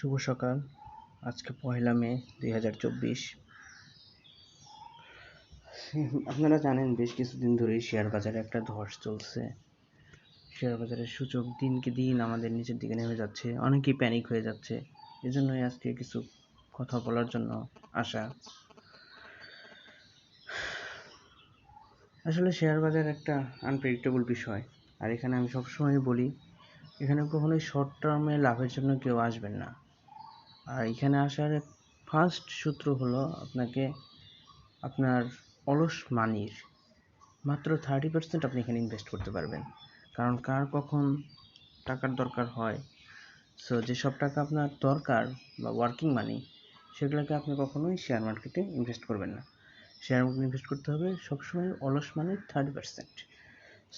শুভ সকাল। আজকে পয়লা মে দুই হাজার চব্বিশ। আপনারা জানেন বেশ কিছুদিন ধরেই শেয়ার বাজারে একটা ধস চলছে। শেয়ার বাজারের সূচক দিনকে দিন আমাদের নিচের দিকে নেমে যাচ্ছে। অনেকেই প্যানিক হয়ে যাচ্ছে। এজন্যই আজকে কিছু কথা বলার জন্য আসা। আসলে শেয়ার বাজার একটা আনপ্রেডিক্টেবল বিষয়। আর এখানে আমি সবসময় বলি, এখানে কখনোই শর্ট টার্মে লাভের জন্য কেউ আসবেন না। আর এখানে আসার ফার্স্ট সূত্র হলো আপনাকে আপনার অলস মানির মাত্র থার্টি পার্সেন্ট আপনি এখানে ইনভেস্ট করতে পারবেন। কারণ কার কখন টাকার দরকার হয়? সো যেসব টাকা আপনার দরকার বা ওয়ার্কিং মানি সেগুলোকে আপনি কখনোই শেয়ার মার্কেটে ইনভেস্ট করবেন না। শেয়ার মার্কেটে ইনভেস্ট করতে হবে সবসময় অলস মানির থার্টি পার্সেন্ট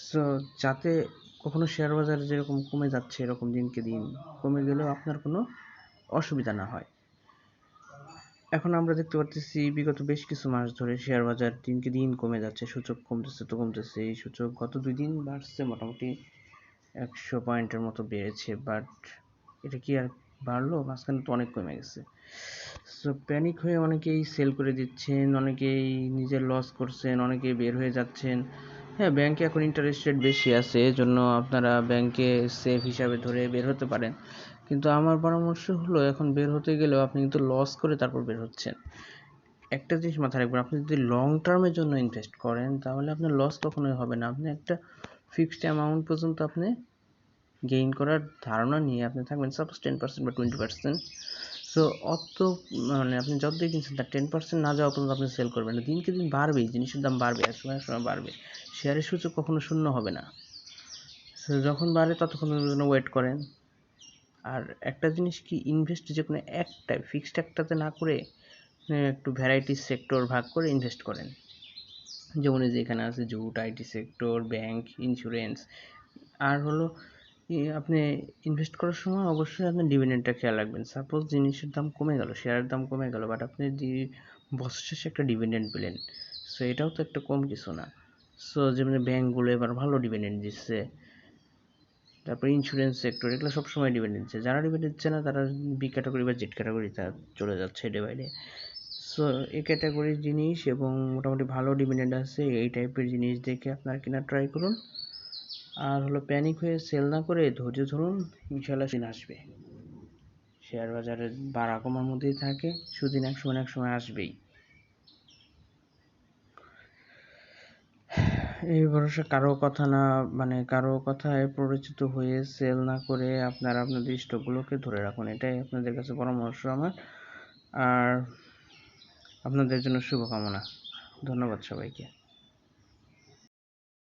সো যাতে কখনো শেয়ার বাজার যেরকম কমে যাচ্ছে এরকম দিনকে দিন, কমে গেলেও আপনার কোনো অসুবিধা না হয়। এখন আমরা দেখতে পাচ্ছি বিগত বেশ কিছু মাস ধরে শেয়ার বাজার দিনকে দিন কমে যাচ্ছে, সূচক কমতেছে তো কমতেছে। এই সূচক গত দুই দিন বাড়ছে মোটামুটি একশো পয়েন্টের মতো বেড়েছে বাট এটা কি আর বাড়লো? মাঝখানে তো অনেক কমে গেছে। সো প্যানিক হয়ে অনেকেই সেল করে দিচ্ছেন, অনেকেই নিজের লস করছেন, অনেকেই বের হয়ে যাচ্ছেন। হ্যাঁ ব্যাংকে এখন ইন্টারেস্ট রেট বেশি আছে, এজন্য আপনারা ব্যাংকে সেফ হিসাবে ধরে বের হতে পারেন। কিন্তু আমার পরামর্শ হলো, এখন বের হতে গেলেও আপনি কিন্তু লস করে তারপর বের হচ্ছেন। একটা জিনিস মাথায় রাখবেন, আপনি যদি লং টার্মের জন্য ইনভেস্ট করেন, তাহলে আপনার লস কখনোই হবে না। আপনি একটা ফিক্সড অ্যামাউন্ট পর্যন্ত আপনি গেইন করার ধারণা নিয়ে আপনি থাকবেন। সাপোজ টেন পার্সেন্ট বা টোয়েন্টি পার্সেন্ট সো অত মানে আপনি যত যতই কিনছেন, তার টেন পার্সেন্ট না যাওয়া পর্যন্ত আপনি সেল করবেন না। দিনকে দিন বাড়বেই, জিনিসের দাম বাড়বে এক সময় এক সময় বাড়বে। শেয়ারের সূচক কখনো শূন্য হবে না। সো যখন বাড়ে, ততক্ষণ জন্য ওয়েট করেন। আর একটা জিনিস কি ইনভেস্ট যে কোনো একটাই ফিক্সড একটাতে না করে একটু ভ্যারাইটি সেক্টর ভাগ করে ইনভেস্ট করেন। যেমন এই যে এখানে আছে jute IT sector bank insurance আর হলো আপনি ইনভেস্ট করার সময় অবশ্যই আপনার ডিভিডেন্ডটা খেয়াল রাখবেন। সাপোজ জিনিসের দাম কমে গেল শেয়ারের দাম কমে গেল বাট আপনি যে বছর শেষে একটা ডিভিডেন্ড পেলেন সো এটাও তো একটা কম কিছু না। সো যেমন ব্যাঙ্কগুলো এবার ভালো ডিভিডেন্ড দিচ্ছে, তারপর ইন্স্যুরেন্স সেক্টর এগুলো সবসময় ডিভিডেন্ড দিচ্ছে। যারা ডিভিডেন্ড দিচ্ছে না, তারা বি ক্যাটাগরি বা জেড ক্যাটাগরি তার চলে যাচ্ছে ডে বাই ডে সো এই ক্যাটাগরির জিনিস এবং মোটামুটি ভালো ডিভিডেন্ড আছে, এই টাইপের জিনিস দেখে আপনারা কেনার ট্রাই করুন। আর হলো প্যানিক হয়ে সেল না করে ধৈর্য ধরুন ইনশাল্লাহ দিন আসবে। শেয়ার বাজারে বাড়া কমার মধ্যেই থাকে, সুদিন এক সময় এক সময় আসবেই। এই ভরসা কারও কথা না মানে কারও কথায় পরিচিত হয়ে সেল না করে আপনারা আপনাদের স্টকগুলোকে ধরে রাখুন, এটাই আপনাদের কাছে পরামর্শ আমার। আর আপনাদের জন্য শুভকামনা। ধন্যবাদ সবাইকে।